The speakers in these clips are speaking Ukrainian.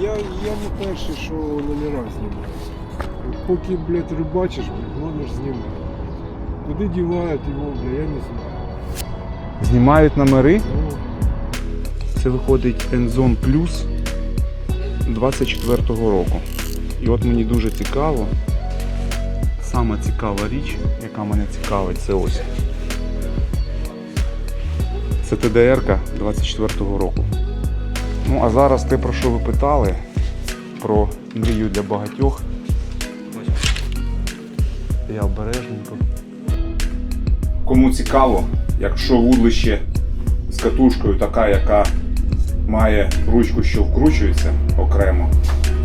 Я, я не перший, що номера знімаю. Поки, блядь, рибачиш, блядь, номер знімає. Куди дівають його, бля, я не знаю. Знімають номери. Ну, Це виходить Enzone Plus 24-го року. І от мені дуже цікаво. Саме цікава річ, яка мене цікавить, це ось. Це ТДР 24-го року. Ну а зараз те, про що ви питали, про мрію для багатьох. Я обережненько. Кому цікаво, якщо вудлище з катушкою така, яка має ручку, що вкручується окремо,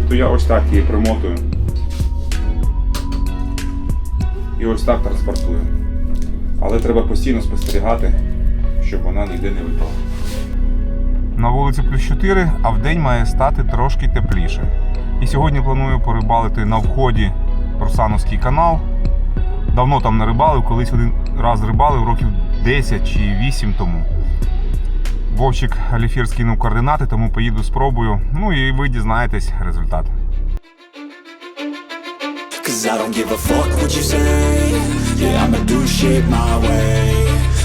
то я ось так її примотую. І ось так транспортую. Але треба постійно спостерігати, щоб вона ніде не випала. На вулиці плюс 4, а в день має стати трошки тепліше. І сьогодні планую порибалити на вході Русановський канал. Давно там не рибалив, колись один раз рибалив років 10 чи 8 тому. Вовчик Аліфір скинув координати, тому поїду спробую. Ну і ви дізнаєтесь результат. Cause I don't give a fuck what you say Yeah, I'ma do shit my way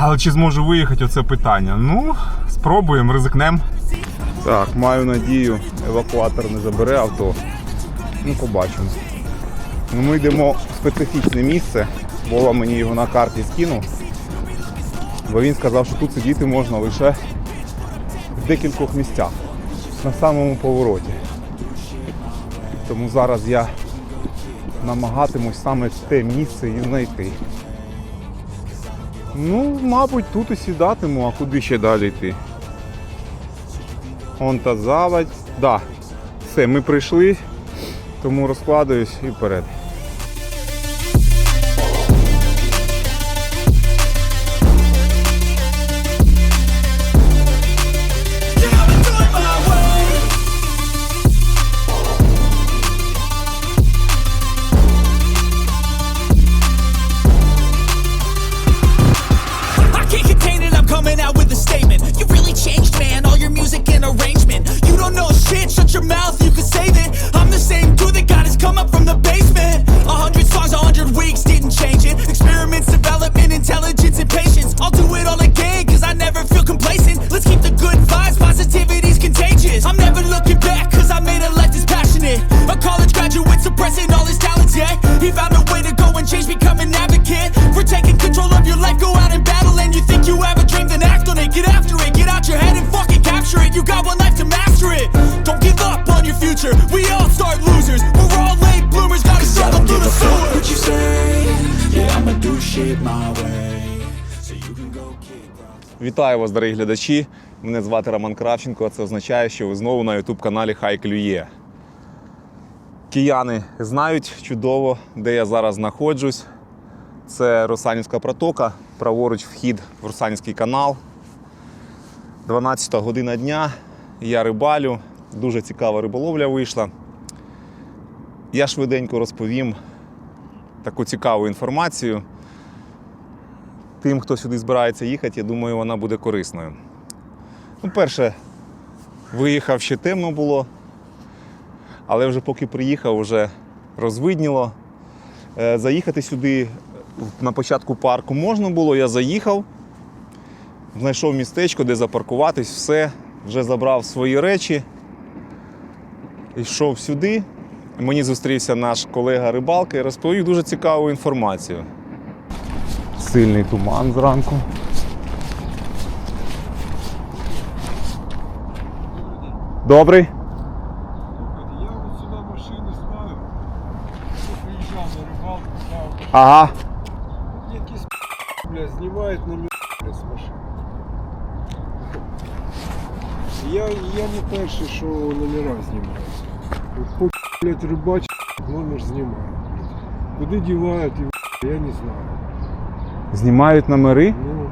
Але чи зможу виїхати, оце питання. Ну, спробуємо, ризикнемо. Так, маю надію, евакуатор не забере авто. Ну, побачимо. Ну, ми йдемо в специфічне місце. Вова мені його на карті скинув. Бо він сказав, що тут сидіти можна лише в декількох місцях. На самому повороті. Тому зараз я намагатимусь саме те місце і знайти. Ну, мабуть, тут і сідатиму, а куди ще далі йти? Он та заводь. Да. Все, ми прийшли, тому розкладаюсь і вперед. Вітаю вас, дорогі глядачі. Мене звати Роман Кравченко. а Це означає, що ви знову на youtube каналі Хай Клює. Кияни знають чудово, де я зараз знаходжусь. Це Русанівська протока, праворуч вхід в Русанівський канал. 12 година дня. Я рибалю. Дуже цікава риболовля вийшла. Я швиденько розповім таку цікаву інформацію тим, хто сюди збирається їхати, я думаю, вона буде корисною. Ну, перше, виїхав ще темно було, але вже поки приїхав, вже розвидніло. Е, Заїхати сюди на початку парку можна було, я заїхав, знайшов містечко, де запаркуватись, все, вже забрав свої речі. Йшов сюди. Мені зустрівся наш колега рибалка і розповів дуже цікаву інформацію. Сильний туман зранку. Добрий. Я от сюди машину ставив, приїжджав на рибалку, став. Ага. Якісь бля, знімають номер бля, з машини. Я, я не перший, що номера знімаю. От Поки, блядь, рибачиш, номер знімають. Куди дівають, я не знаю. Знімають номери. Ну,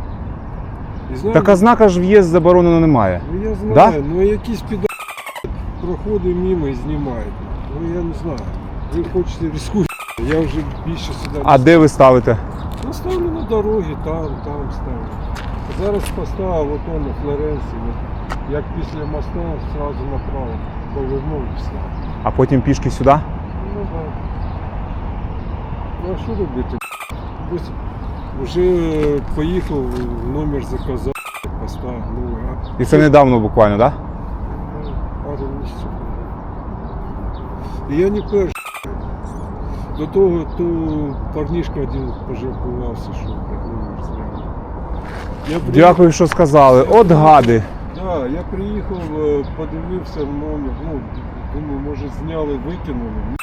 і знаю, Так а знака ж в'їзд заборонено немає. ну я знаю, Да? ну якісь піда проходить мимо і знімають. Ну я не знаю. Ви хочете рискуйте. Я вже більше сюди А де ви ставите? Ну, ставлю на дорогі, там, там ставлю. Зараз поставив ото на Флоренції. от Як після моста одразу направо повернув і встав. А потім пішки сюди? Ну так. Ну а що робити? Ось вже поїхав, номер заказав, поставив новий. І це недавно буквально, так? ну, пару місяців. І я не перший. До того то парнішка один пожаркувався, що номер зняв. Я приїхав- Дякую, що сказали. От гади. Да, я приїхав, е, подивився номер, ну, думаю, може зняли, викинули, ні,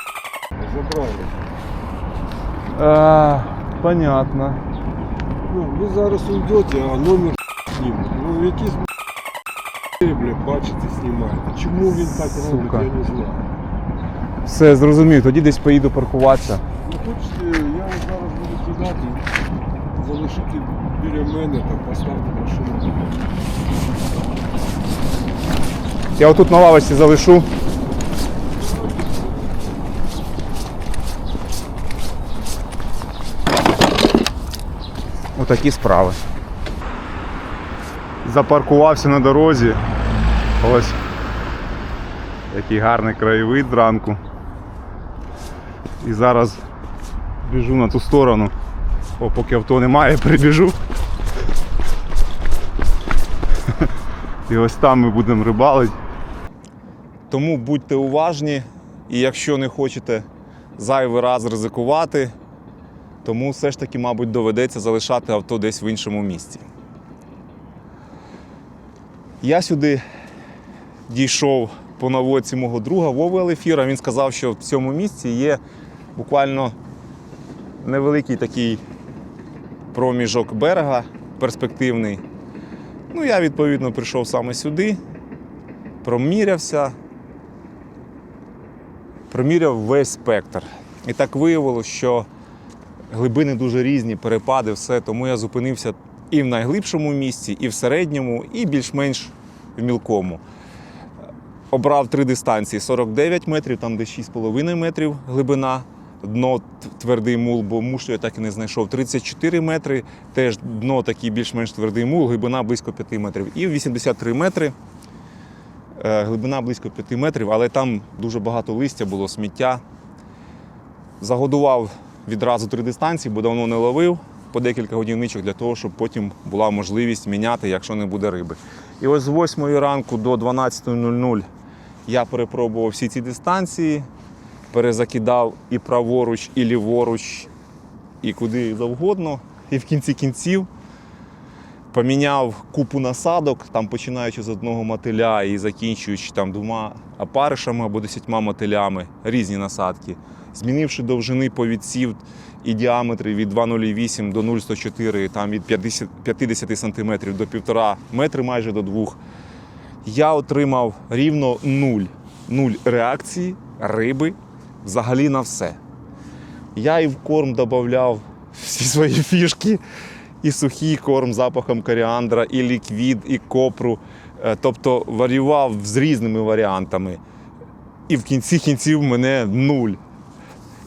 забрали. А, понятно. Ну, ви зараз уйдете, а номер знімуть. Ну, якісь бля, бачите, знімаєте. Чому він так робить, Сука. я не знаю. Все, зрозумів, тоді десь поїду паркуватися. Ну, хочете, я вас зараз буду кидати, залишити біля мене та поставте машину. Я отут на лавочці залишу. Отакі справи. Запаркувався на дорозі. Ось. Який гарний краєвид зранку. І зараз біжу на ту сторону. О, поки авто немає, прибіжу. І ось там ми будемо рибалити. Тому будьте уважні, і якщо не хочете зайвий раз ризикувати, тому все ж таки, мабуть, доведеться залишати авто десь в іншому місці. Я сюди дійшов по наводці мого друга Вови Алефіра. Він сказав, що в цьому місці є буквально невеликий такий проміжок берега перспективний. Ну, я відповідно прийшов саме сюди, промірявся, проміряв весь спектр. І так виявилося, що глибини дуже різні, перепади, все. Тому я зупинився і в найглибшому місці, і в середньому, і більш-менш в мілкому. Обрав три дистанції: 49 метрів, там де 6,5 метрів глибина, дно твердий мул, бо мушлю я так і не знайшов. 34 метри, теж дно такий більш-менш твердий мул, глибина близько 5 метрів. І 83 метри. е, Глибина близько 5 метрів, але там дуже багато листя було, сміття. Загодував відразу три дистанції, бо давно не ловив по декілька годинничок для того, щоб потім була можливість міняти, якщо не буде риби. І ось з 8 ранку до 12.00 я перепробував всі ці дистанції, перезакидав і праворуч, і ліворуч, і куди завгодно. І в кінці кінців поміняв купу насадок, там починаючи з одного мотиля і закінчуючи там двома опаришами або десятьма мотилями, різні насадки. Змінивши довжини повідців і діаметри від 2,08 до 0,104, там від 50, 50 см до 1,5 метри майже до 2, я отримав рівно нуль. Нуль реакції риби взагалі на все. Я і в корм додавав всі свої фішки, і сухий корм запахом коріандра, і ліквід, і копру. Е, Тобто варіював з різними варіантами. І в кінці кінців мене нуль.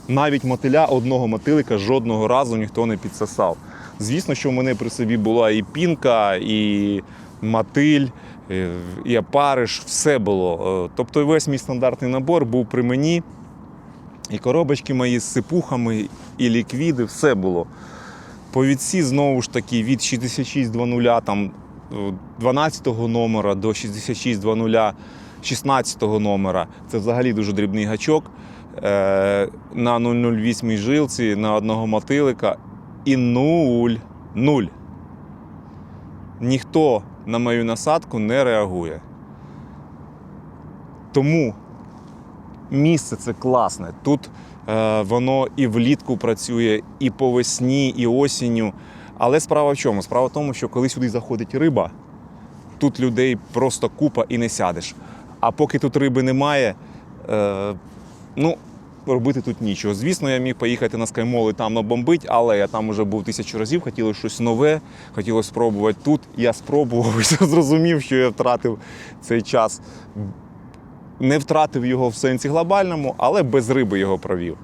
Навіть мотиля одного мотилика жодного разу ніхто не підсосав. Звісно, що в мене при собі була і пінка, і мотиль, е, і опариш, все було. Е, Тобто весь мій стандартний набор був при мені. І коробочки мої з сипухами, і ліквіди, все було. Повідці знову ж таки від 6600 там, е, 12 номера до 6600 16 номера. Це взагалі дуже дрібний гачок. Е, на 008 жилці, на одного мотилика і нуль. Нуль. Ніхто на мою насадку не реагує. Тому місце це класне. Тут е, воно і влітку працює, і по весні, і осінню. Але справа в чому? Справа в тому, що коли сюди заходить риба, тут людей просто купа і не сядеш. А поки тут риби немає, е, ну, робити тут нічого. Звісно, я міг поїхати на скаймол і там набомбить, але я там вже був тисячу разів, хотілося щось нове, хотілося спробувати тут. Я спробував і зрозумів, що я втратив цей час. Не втратив його в сенсі глобальному, але без риби його провів.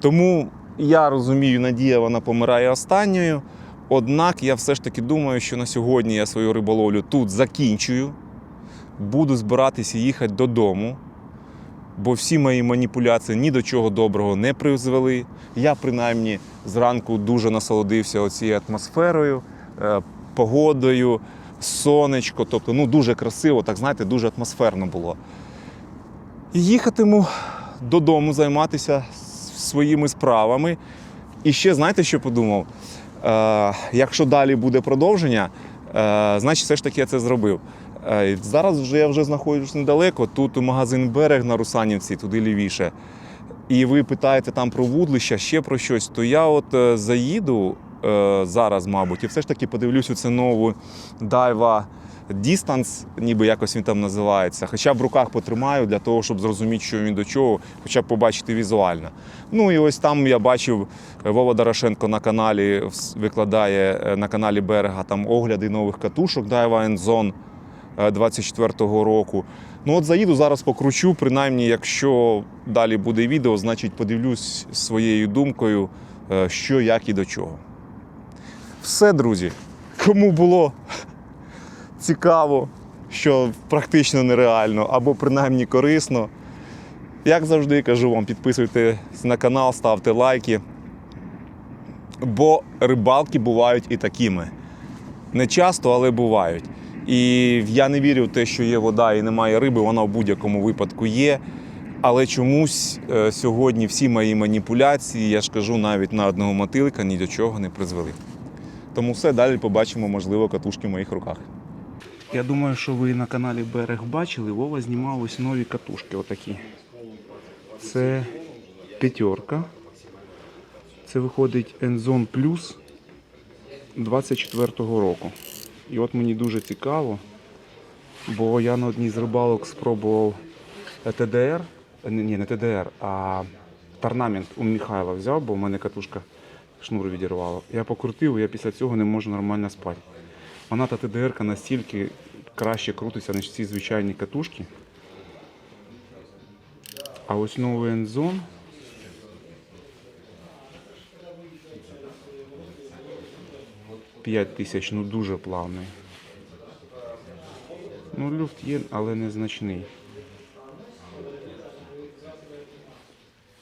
Тому я розумію, Надія вона помирає останньою. Однак я все ж таки думаю, що на сьогодні я свою риболовлю тут закінчую. Буду збиратися їхати додому, бо всі мої маніпуляції ні до чого доброго не призвели. Я принаймні зранку дуже насолодився цією атмосферою, е, погодою, сонечко. Тобто, ну дуже красиво, так знаєте, дуже атмосферно було. І їхатиму додому займатися своїми справами. І ще знаєте, що подумав? Е, якщо далі буде продовження, е, значить, все ж таки я це зробив. Е, зараз вже я вже знаходжусь недалеко. Тут магазин Берег на Русанівці, туди лівіше. І ви питаєте там про вудлища, ще про щось, то я от е, заїду е, зараз, мабуть, і все ж таки подивлюся це нову Daiwa Distance, ніби якось він там називається. Хоча б в руках потримаю для того, щоб зрозуміти, що він до чого, хоча б побачити візуально. Ну і ось там я бачив Вова Дорошенко на каналі викладає е, на каналі Берега там огляди нових катушок Daiwa Enzone 24-го року. Ну от заїду зараз покручу, принаймні, якщо далі буде відео, значить подивлюсь своєю думкою, е, що, як і до чого. Все, друзі. Кому було цікаво, що практично нереально, або принаймні корисно. Як завжди кажу вам, підписуйтесь на канал, ставте лайки. Бо рибалки бувають і такими. Не часто, але бувають. І я не вірю в те, що є вода і немає риби, вона в будь-якому випадку є. Але чомусь е, сьогодні всі мої маніпуляції, я ж кажу, навіть на одного мотилика ні до чого не призвели. Тому все далі побачимо, можливо, катушки в моїх руках. Я думаю, що ви на каналі Берег бачили, Вова знімав ось нові катушки отакі. Це п'ятерка. Це виходить Enzone Plus 24-го року. І от мені дуже цікаво, бо я на одній з рибалок спробував ТДР, е, ні, не ТДР, а Торнамент у Михайла взяв, бо в мене катушка шнур відірвала. Я покрутив, я після цього не можу нормально спати. Вона та ТДР настільки краще крутиться, ніж ці звичайні катушки. А ось новий Enzone. П'ять тисяч, ну дуже плавний. Ну, люфт є, але незначний.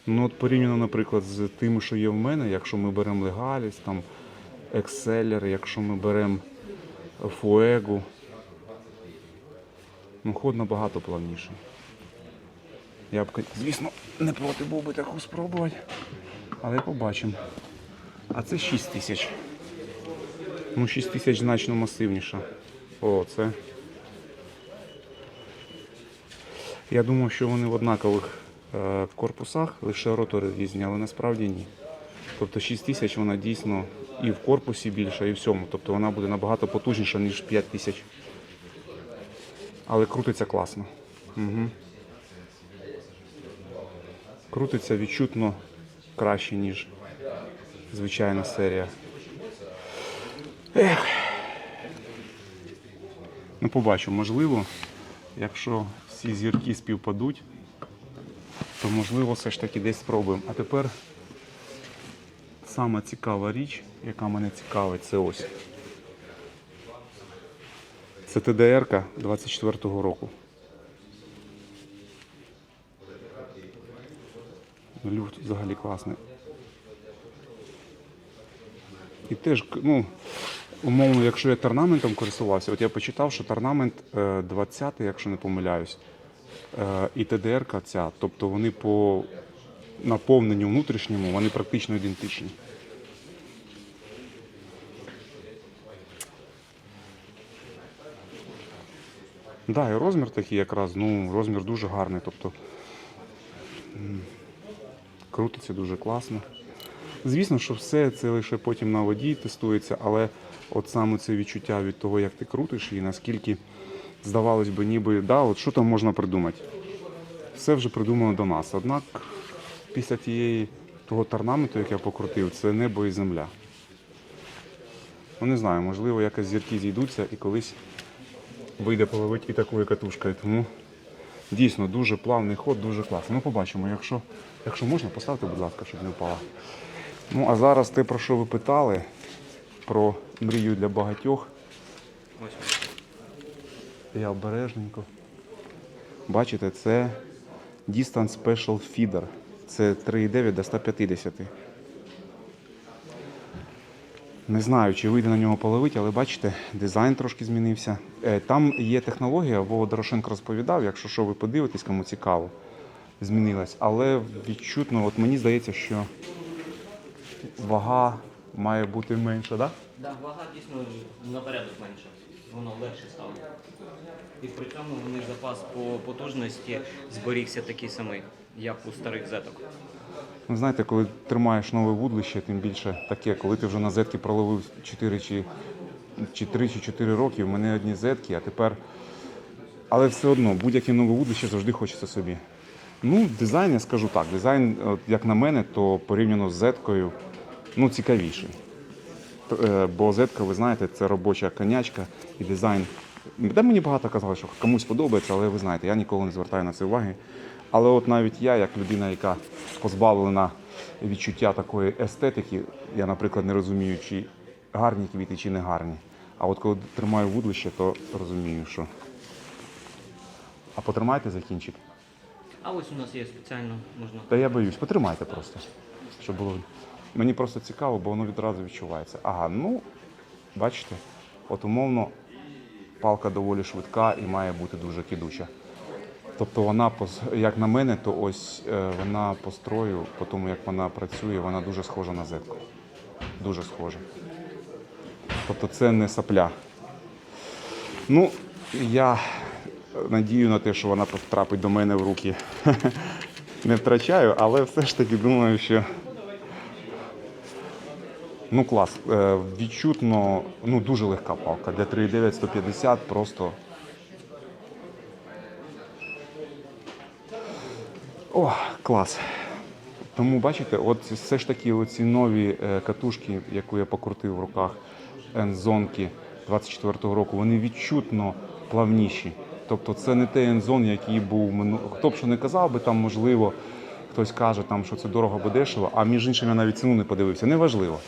Ну, от порівняно, наприклад, з тим, що є в мене, якщо ми беремо Legalis, там Exceller, якщо ми беремо Fuego, ну, ход набагато плавніший. Я б, звісно, не проти був би таку спробувати, але побачимо. А це 6 тисяч. Ну, 6 тисяч значно масивніша. О, це. Я думав, що вони в однакових е, корпусах, лише ротори різні, але насправді ні. Тобто 6 тисяч вона дійсно і в корпусі більша, і в всьому. Тобто вона буде набагато потужніша, ніж 5 тисяч. Але крутиться класно. Угу. Крутиться відчутно краще, ніж звичайна серія. Ех. Ну, побачу, можливо, якщо всі зірки співпадуть, то можливо все ж таки десь спробуємо. А тепер сама цікава річ, яка мене цікавить, це ось. Це ТДР 24-го року. Люфт взагалі класний. І теж, ну, умовно, якщо я торнаментом користувався, от я почитав, що торнамент е, 20, якщо не помиляюсь, е, і ТДР ця, тобто вони по наповненню внутрішньому, вони практично ідентичні. Да, і розмір такий якраз, ну, розмір дуже гарний, тобто крутиться дуже класно. Звісно, що все це лише потім на воді тестується, але от саме це відчуття від того, як ти крутиш і наскільки, здавалось би, ніби, да, от що там можна придумати? все вже придумано до нас. Однак після тієї того торнаменту, як я покрутив, це небо і земля. Ну не знаю, можливо, якось зірки зійдуться і колись вийде половить і такою катушкою. Тому дійсно дуже плавний ход, дуже класний. Ну побачимо, якщо, якщо можна, поставте, будь ласка, щоб не впала. Ну а зараз те, про що ви питали, про мрію для багатьох. Я обережненько. Бачите, це Distance Special Feeder. Це 3,9 до 150. Не знаю, чи вийде на нього половити, але бачите, дизайн трошки змінився. Е, Там є технологія, Вова Дорошенко розповідав, якщо що ви подивитесь, кому цікаво, змінилась. Але відчутно, от мені здається, що вага має бути менша, так? Да? Да, вага дійсно на порядок менша. Воно легше стало. І при цьому у них запас по потужності зберігся такий самий, як у старих зеток. Ну, знаєте, коли тримаєш нове вудлище, тим більше таке, коли ти вже на зетки проловив 4 чи, чи 3 чи 4 роки, в мене одні зетки, а тепер. Але все одно, будь-яке нове вудлище завжди хочеться собі. Ну, дизайн, я скажу так, дизайн, як на мене, то порівняно з зеткою, ну, цікавіший. Е, Бо зетка, ви знаєте, це робоча конячка і дизайн. Де мені багато казали, що комусь подобається, але ви знаєте, я ніколи не звертаю на це уваги. Але от навіть я, як людина, яка позбавлена відчуття такої естетики, я, наприклад, не розумію, чи гарні квіти, чи не гарні. А от коли тримаю вудлище, то розумію, що. А потримайте за кінчик. А ось у нас є спеціально, можна. Та я боюсь, потримайте просто, щоб було. Мені просто цікаво, бо воно відразу відчувається. Ага, ну, бачите, от умовно палка доволі швидка і має бути дуже кидуча. Тобто вона, як на мене, то ось е, вона по строю, по тому як вона працює, вона дуже схожа на зетку. Дуже схожа. Тобто це не сапля. Ну, я надію на те, що вона потрапить до мене в руки. Не втрачаю, але все ж таки думаю, що. Ну, клас. Е, Відчутно, ну, дуже легка палка. Для 3,9 150 просто. О, клас. Тому бачите, от все ж таки оці нові е, катушки, яку я покрутив в руках Enzonки 24-го року, вони відчутно плавніші. Тобто це не той Enzon, який був. Хто б що не казав би, там можливо, хтось каже, там, що це дорого або дешево, а між іншим я навіть ціну не подивився. Неважливо.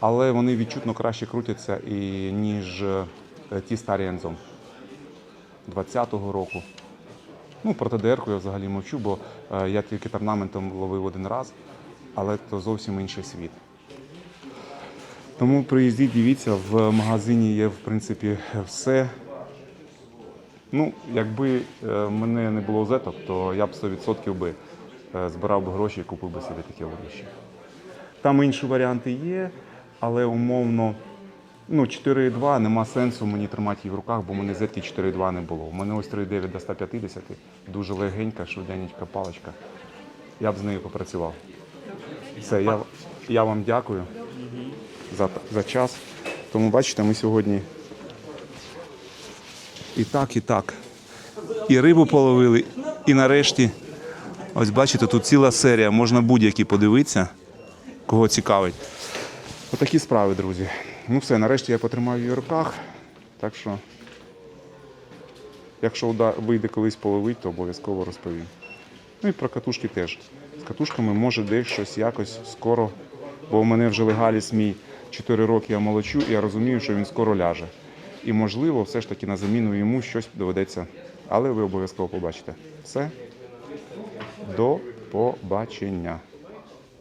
Але вони відчутно краще крутяться, і, ніж е, ті старі Enzon 20-го року. Ну, про ТДР я взагалі мовчу, бо е, я тільки торнаментом ловив один раз, але то зовсім інший світ. Тому приїздіть, дивіться, в магазині є в принципі все. Ну, якби е, мене не було зеток, то я б 100% би збирав би гроші і купив би собі таке вудлище. Там інші варіанти є, але умовно ну, 4,2 нема сенсу мені тримати її в руках, бо в мене зетки 4,2 не було. У мене ось 3,9 до 150, дуже легенька, швиденька паличка. Я б з нею попрацював. Все, я, я вам дякую за, за час. Тому бачите, ми сьогодні і так, і так. І рибу половили, і нарешті, ось бачите, тут ціла серія, можна будь-які подивитися, кого цікавить. Отакі справи, друзі. Ну все, нарешті я потримаю її в руках. Так що, якщо вийде колись половить, то обов'язково розповім. Ну і про катушки теж. З катушками може десь щось якось скоро, бо у мене вже легаліс мій 4 роки я молочу, і я розумію, що він скоро ляже. І можливо, все ж таки на заміну йому щось доведеться. Але ви обов'язково побачите. Все. До побачення.